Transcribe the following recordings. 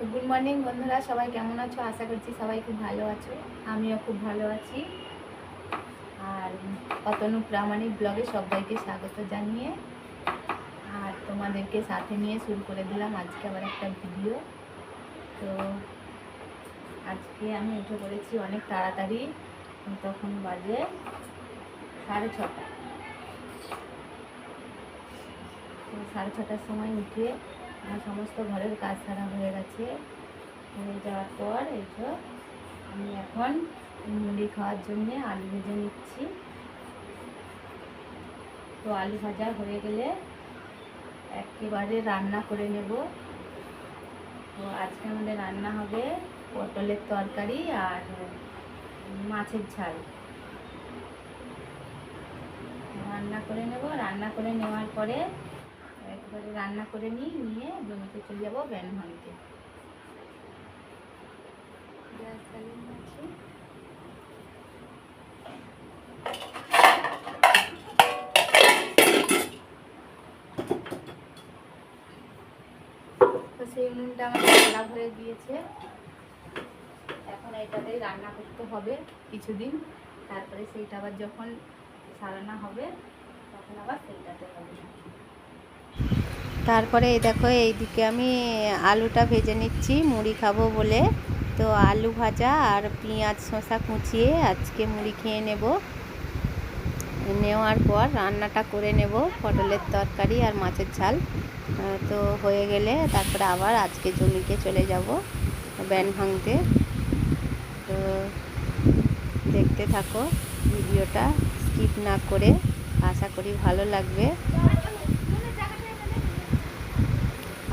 তো good morning বন্ধুরা, সবাই কেমন আছো? আশা করছি সবাই খুব ভালো আছো। আমিও খুব ভালো আছি। আর অতনু প্রামাণিক ব্লগে সবাইকে স্বাগত জানিয়ে আর তোমাদেরকে সাথে নিয়ে শুরু করে দিলাম আজকে আবার একটা ভিডিও তো আজকে আমি উঠে পড়েছি অনেক তাড়াতাড়ি, তখন বাজে সাড়ে ছটা। সাড়ে ছটার সময় উঠে সমস্ত ঘরের কাজ সারা হয়ে গেছে। হয়ে যাওয়ার পর এই তো আমি এখন মুড়ি খাওয়ার জন্যে আলু ভেজে নিচ্ছি। তো আলু ভাজা হয়ে গেলে একেবারে রান্না করে নেব। তো আজকে আমাদের রান্না হবে পটলের তরকারি আর মাছের ঝাল। রান্না করে নেব। রান্না করে নেওয়ার পরে একবারে রান্না করে নিই নিয়ে জমিতে চলে যাব ব্যান ভাঙতে গ্যাস। তো সেই উনুনটা আমার খারাপ হয়ে গিয়েছে। এখন এইটাতেই রান্না করতে হবে কিছুদিন। তারপরে সেইটা আবার যখন সারানো হবে, তখন আবার সেইটাতে হবে। তারপরে এই দেখো, এইদিকে আমি আলুটা ভেজে নিচ্ছি, মুড়ি খাব বলে। তো আলু ভাজা আর পেঁয়াজ শসা কুচিয়ে আজকে মুড়ি খেয়ে নেব। নেওয়ার পর রান্নাটা করে নেব, পটলের তরকারি আর মাছের ঝাল। তো হয়ে গেলে তারপরে আবার আজকে জমিকে চলে যাব, ব্যান ভাঙতে। তো দেখতে থাকো, ভিডিওটা স্কিপ না করে, আশা করি ভালো লাগবে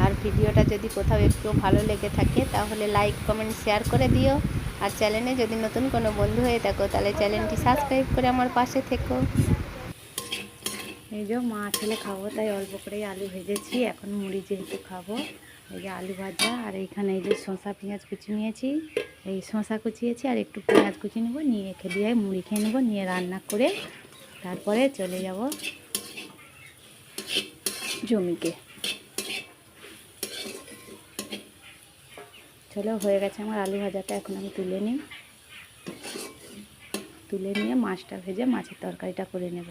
আর ভিডিওটা যদি কোথাও একটু ভালো লেগে থাকে, তাহলে লাইক কমেন্ট শেয়ার করে দিও। আর চ্যানেলে যদি নতুন কোনো বন্ধু হয়ে থাকো, তাহলে চ্যানেলটি সাবস্ক্রাইব করে আমার পাশে থেকো। এই যে মা ছেলে খাব, তাই অল্প করেই আলু ভেজেছি, এখন মুড়ি যেহেতু খাব। এই যে আলু ভাজা, আর এইখানে এই যে শসা, পেঁয়াজ কুচি নিয়েছি। এই শসা কুচিয়েছি, আর একটু পেঁয়াজ কুচি নেব, নিয়ে খেলিয়ে মুড়ি খেয়ে নেব, নিয়ে রান্না করে তারপরে চলে যাব জমিকে। চলো, হয়ে গেছে আমার আলু ভাজাটা, এখন আমি তুলে নিই। তুলে নিয়ে মাছটা ভেজে মাছের তরকারিটা করে নেব।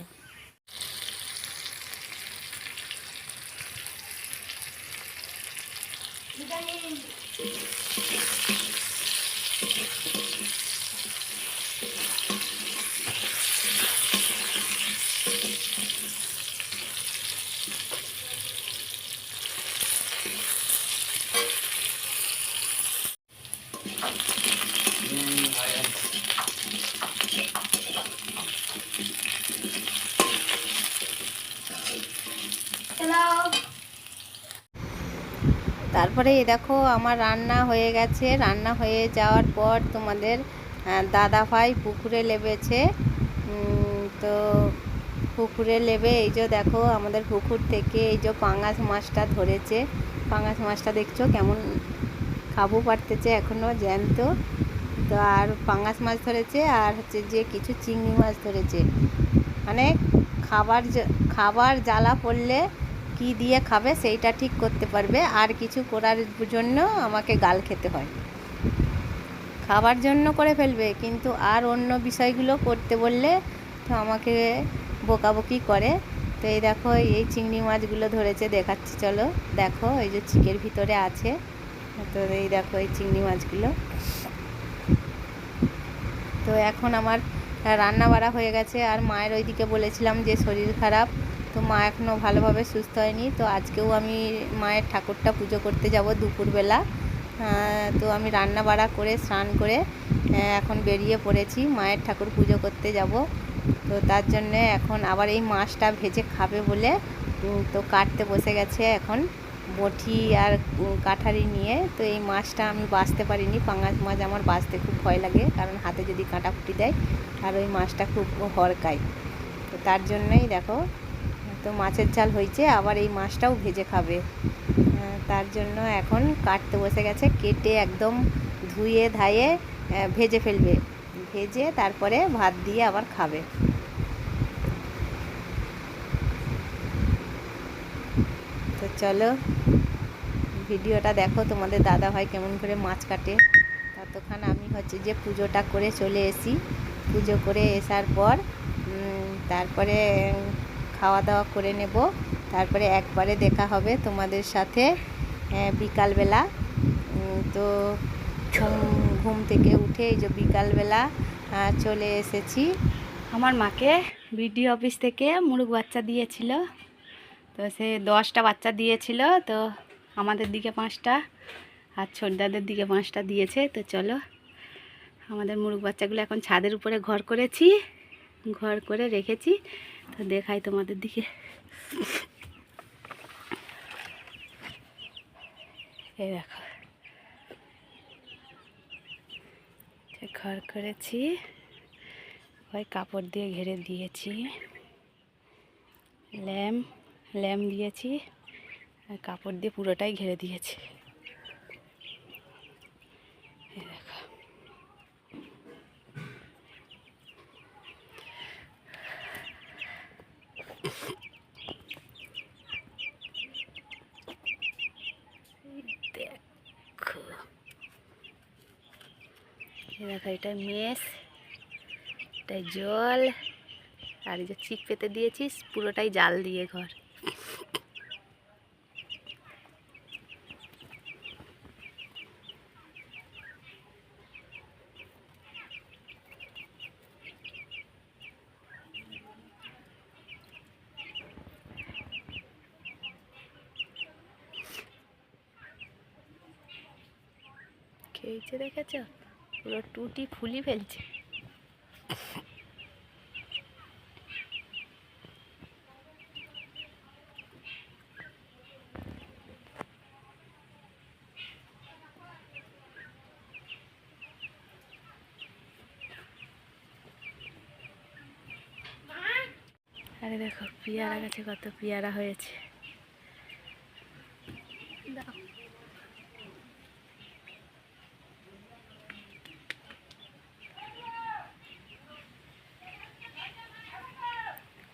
তারপরে এই দেখো, আমার রান্না হয়ে গেছে। রান্না হয়ে যাওয়ার পর তোমাদের দাদা ভাই পুকুরে লেবেছে। তো পুকুরে লেবে, এই যে দেখো, আমাদের পুকুর থেকে এই যে পাঙাশ মাছটা ধরেছে। পাঙাশ মাছটা দেখছ কেমন খাব পারতেছে এখনও জ্যান্ত। তো আর পাঙাশ মাছ ধরেছে, আর হচ্ছে যে কিছু চিংড়ি মাছ ধরেছে। মানে খাবার খাবার জ্বালা পড়লে কি দিয়ে খাবে সেইটা ঠিক করতে পারবে। আর কিছু করার জন্য আমাকে গাল খেতে হয়। খাবার জন্য করে ফেলবে, কিন্তু আর অন্য বিষয়গুলো করতে বললে তো আমাকে বকাবকি করে। তো এই দেখো, এই চিংড়ি মাছগুলো ধরেছে, দেখাচ্ছি, চলো দেখো, এই যে চিকের ভিতরে আছে। তো এই দেখো, এই চিংড়ি মাছগুলো। তো এখন আমার রান্না বাড়া হয়ে গেছে, আর মায়ের ওইদিকে বলেছিলাম যে শরীর খারাপ। তো মা এখনও ভালোভাবে সুস্থ হয়নি। তো আজকেও আমি মায়ের ঠাকুরটা পুজো করতে যাব দুপুরবেলা। তো আমি রান্না বাড়া করে, স্নান করে এখন বেরিয়ে পড়েছি। মায়ের ঠাকুর পুজো করতে যাব। তো তার জন্যে এখন আবার এই মাছটা ভেজে খাবে বলে, তো কাটতে বসে গেছে এখন। বটি আর কাঠারি নিয়ে, তো এই মাছটা আমি বাছতে পারিনি। পাঙাশ মাছ আমার বাছতে খুব ভয় লাগে, কারণ হাতে যদি কাঁটা ফুটি দেয়, আর ওই মাছটা খুব হরকায়। তো তার জন্যই দেখো তো মাছের ঝাল হয়েছে, আবার এই মাছটাও ভেজে খাবে। তার জন্য এখন কাটতে বসে গেছে, কেটে একদম ধুয়ে ধায়ে ভেজে ফেলবে। ভেজে তারপরে ভাত দিয়ে আবার খাবে। তো চলো, ভিডিওটা দেখো তোমাদের দাদা ভাই কেমন করে মাছ কাটে। ততক্ষণ আমি হচ্ছে যে পুজোটা করে চলে এসি। পুজো করে আসার পর তারপরে খাওয়া দাওয়া করে নেব। তারপরে একবারে দেখা হবে তোমাদের সাথে বিকালবেলা। তো ঘুম থেকে উঠে এই যে বিকালবেলা চলে এসেছি। আমার মাকে বিডিও অফিস থেকে মুরগ বাচ্চা দিয়েছিল। তো সে দশটা বাচ্চা দিয়েছিল, তো আমাদের দিকে পাঁচটা আর ছোটদাদের দিকে পাঁচটা দিয়েছে। তো চলো, আমাদের মুরগ বাচ্চাগুলো এখন ছাদের উপরে ঘর করেছি, ঘর করে রেখেছি। তো দেখাই তোমাদের দিকে। এই দেখো। ঘর করেছি, ওই কাপড় দিয়ে ঘিরে দিয়েছি। ল্যাম্প ল্যাম্প দিয়েছি কাপড় দিয়ে পুরোটাই ঘিরে দিয়েছি এই দেখো এই দেখো এই দেখো এটা মেস এটাই জল, আর যে চিক পেতে দিয়েছিস, পুরোটাই জাল দিয়ে ঘর। খেয়েছে দেখেছ? পুরো টুটি ফুলি ফেলছে। আরে দেখো পেয়ারা গাছে কত পেয়ারা হয়েছে।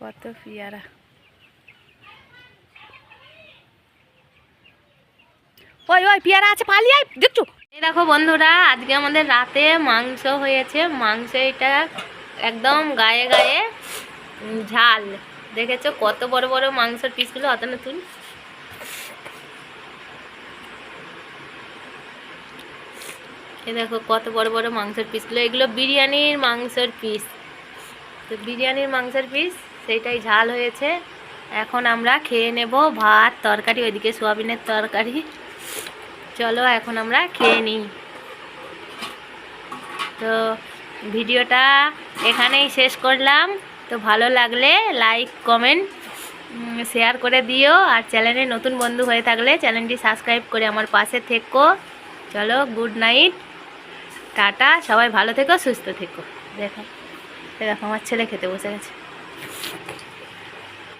কত পেয়ারা ওই ওই পেয়ারা আছে, পালিয়ে দেখছ? এই দেখো বন্ধুরা, আজকে আমাদের রাতে মাংস হয়েছে। মাংস এটা একদম গায়ে গায়ে ঝাল। দেখেছ কত বড় বড় মাংসের পিসগুলো অত নতুন এই দেখো কত বড় বড় মাংসের পিসগুলো এগুলো বিরিয়ানির মাংসের পিস তো বিরিয়ানির মাংসের পিস সেইটাই ঝাল হয়েছে। এখন আমরা খেয়ে নেব ভাত, তরকারি, ওইদিকে সোয়াবিনের তরকারি। চলো এখন আমরা খেয়ে নিই। তো ভিডিওটা এখানেই শেষ করলাম। তো ভালো লাগলে লাইক কমেন্ট শেয়ার করে দিও। আর চ্যানেলে নতুন বন্ধু হয়ে থাকলে চ্যানেলটি সাবস্ক্রাইব করে আমার পাশে থেকো। চলো গুড নাইট টাটা, সবাই ভালো থেকো, সুস্থ থেকো। দেখো দেখো, আমার ছেলে খেতে বসে গেছে।